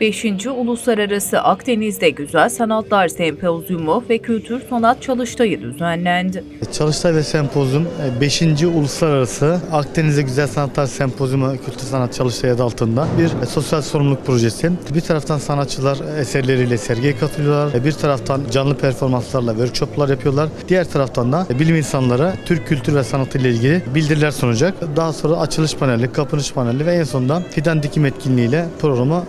5. Uluslararası Akdeniz'de Güzel Sanatlar Sempozyumu ve Kültür Sanat Çalıştayı düzenlendi. Çalıştay ve Sempozyum 5. Uluslararası Akdeniz'de Güzel Sanatlar Sempozyumu Kültür Sanat Çalıştayı adı altında bir e, sosyal sorumluluk projesi. Bir taraftan sanatçılar eserleriyle sergiye katılıyorlar. E, Bir taraftan canlı performanslarla workshoplar yapıyorlar. Diğer taraftan da e, bilim insanları Türk kültür ve sanatı ile ilgili bildiriler sunacak. Daha sonra açılış paneli, kapanış paneli ve en sonunda fidan dikim etkinliğiyle programı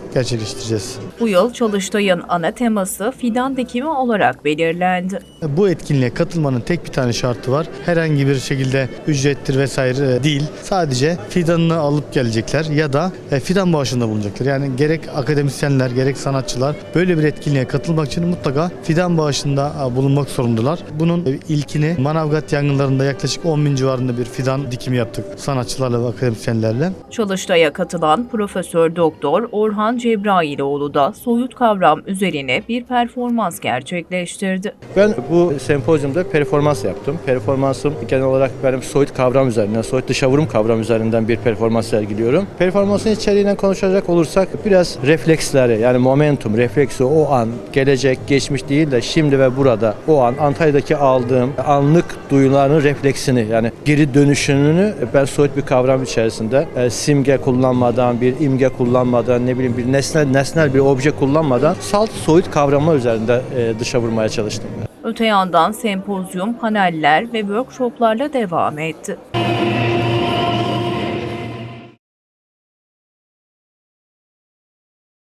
It's just Bu yıl Çalıştay'ın ana teması fidan dikimi olarak belirlendi. Bu etkinliğe katılmanın tek bir tane şartı var. Herhangi bir şekilde ücrettir vesaire e, değil. Sadece fidanını alıp gelecekler ya da e, fidan bağışında bulunacaklar. Yani gerek akademisyenler gerek sanatçılar böyle bir etkinliğe katılmak için mutlaka fidan bağışında e, bulunmak zorundalar. Bunun ilkini Manavgat yangınlarında yaklaşık 10 bin civarında bir fidan dikimi yaptık sanatçılarla ve akademisyenlerle. Çalıştay'a katılan Profesör Doktor Orhan Cebrailoğlu da soyut kavram üzerine bir performans gerçekleştirdi. Ben bu sempozyumda performans yaptım. Performansım genel olarak benim soyut kavram üzerinden, soyut dışa vurum kavram üzerinden bir performans sergiliyorum. Performansın içeriğinden konuşacak olursak biraz refleksleri yani momentum, refleksi o an, gelecek, geçmiş değil de şimdi ve burada o an Antalya'daki aldığım anlık duyuların refleksini yani geri dönüşünü ben soyut bir kavram içerisinde e, simge kullanmadan, bir imge kullanmadan, ne bileyim bir nesnel nesnel bir obje kullanmadan salt soyut kavramlar üzerinde e, dışa vurmaya çalıştım. Öte yandan sempozyum, paneller ve workshoplarla devam etti.